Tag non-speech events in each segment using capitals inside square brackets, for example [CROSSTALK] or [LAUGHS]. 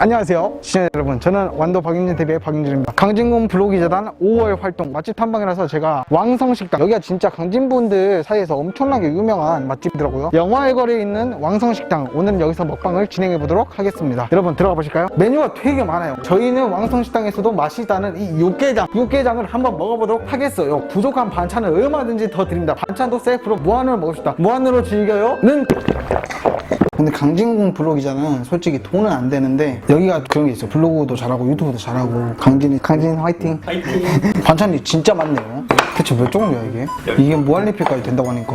안녕하세요 시청자 여러분. 저는 완도 박윤진 TV의 박윤진입니다. 강진군 블로기재단 5월 활동 맛집 탐방이라서 제가 왕성식당 여기가 진짜 강진분들 사이에서 엄청나게 유명한 맛집이더라고요. 영화의 거리에 있는 왕성식당 오늘은 여기서 먹방을 진행해 보도록 하겠습니다. 여러분 들어가 보실까요? 메뉴가 되게 많아요. 저희는 왕성식당에서도 맛있다는 이 육개장 육개장을 한번 먹어보도록 하겠어요. 부족한 반찬을 얼마든지 더 드립니다. 반찬도 셀프로 무한으로 있다. 무한으로 즐겨요 는 근데 강진궁 블로기자는 솔직히 돈은 안 되는데 여기가 그런 게 있어요. 블로그도 잘하고 유튜브도 잘하고 강진이 강진 화이팅. 파이팅! [LAUGHS] 반찬이 진짜 많네요. 대체 몇 종류야 이게? 이게 무한리필까지 된다고 하니까.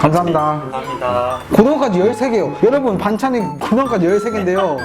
감사합니다. 감사합니다. 고등어까지 13개요. 여러분 반찬이 고등어까지 13개인데요.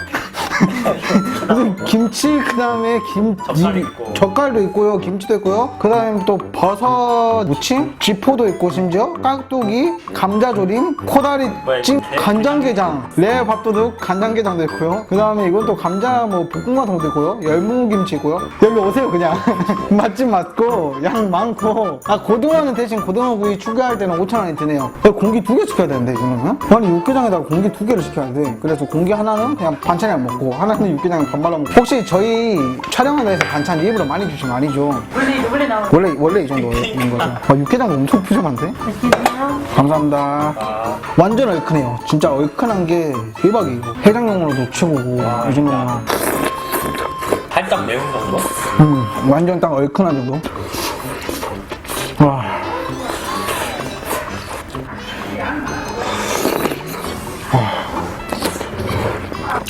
[LAUGHS] 무슨 김치 그 다음에 김 젓갈이 이- 있고. 젓갈도 있고요 김치도 있고요. 그 다음에 또 버섯 무침 쥐포도 있고 심지어 깍두기 감자조림 코다리 찜 뭐야, 이거? 간장게장. 레 밥도둑 간장게장도 있고요. 그 다음에 이건 또 감자 뭐 볶음 같은 것도 있고요. 열무김치 있고요. 여기 오세요 그냥. [LAUGHS] 맛집 맞고 양 많고. 아 고등어는 대신 고등어 구이 추가할 때는 5,000원이 드네요. 공기 두 개 시켜야 되는데 이거는? 아니 육개장에다가 공기 두 개를 시켜야 돼. 그래서 공기 하나는 그냥 반찬이랑 먹고 하나는 육개장에 밥 말아 먹고 혹시 저희 촬영하는 데서 반찬 일부러 많이 주신 거 아니죠? 원래 원래 나오는 원래 원래 이 정도인 거죠 아, 육개장 엄청 푸짐한데? 드세요. 감사합니다 아, 완전 얼큰해요. 진짜 얼큰한 게 대박이에요. 해장용으로도 최고고 이 정도면 살짝 매운 정도? 음, 완전 딱 얼큰한 정도. 와.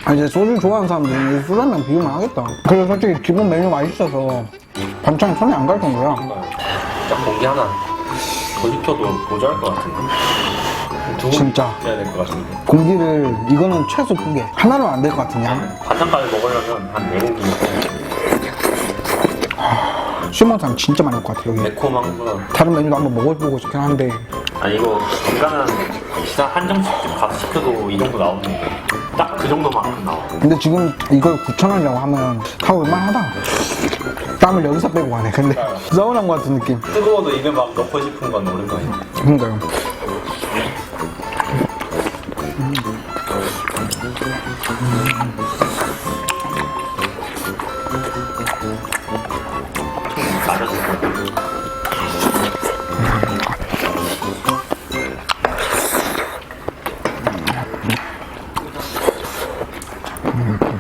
아, 이제 소주 좋아하는 사람들은 이술한병 비우면 하겠다. 그리고 솔직히 기본 메뉴 맛있어서 반찬이 손에 안 갈 정도야. 진짜 공기 하나 더 시켜도 모자랄 것 같은데. 두 진짜. 해야 될 것 같은데. 공기를 이거는 최소 두 개. 하나는 안될것 양. 반찬까지 먹으려면 한네 공기 수mon산 진짜 많을 것 같아 여기. 매콤한 거. 다른 메뉴도 한번 먹어보고 싶긴 한데 아니 이거 간간한 기사 한정식집 가서 시켜도 이 정도 나오는데 딱 그 정도만큼 나와. 근데 지금 이걸 9,000원이라고 하면 다 올만하다. 땀을 여기서 빼고 가네. 근데 서운한 것 같은 느낌. 뜨거워도 입에 막 넣고 싶은 건. 그런가요? 맞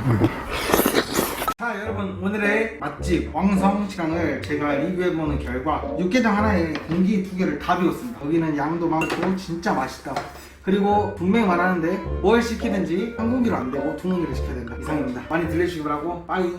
[LAUGHS] 자 여러분 오늘의 맛집 왕성 시장을 제가 리뷰해보는 결과 육개장 하나에 공기 두 개를 다 비웠습니다. 여기는 양도 많고 진짜 맛있다. 그리고 분명히 말하는데 뭘 시키든지 한 공기로 안 되고 두 공기를 시켜야 된다. 이상입니다. 많이 들려주시기 바라고 빠이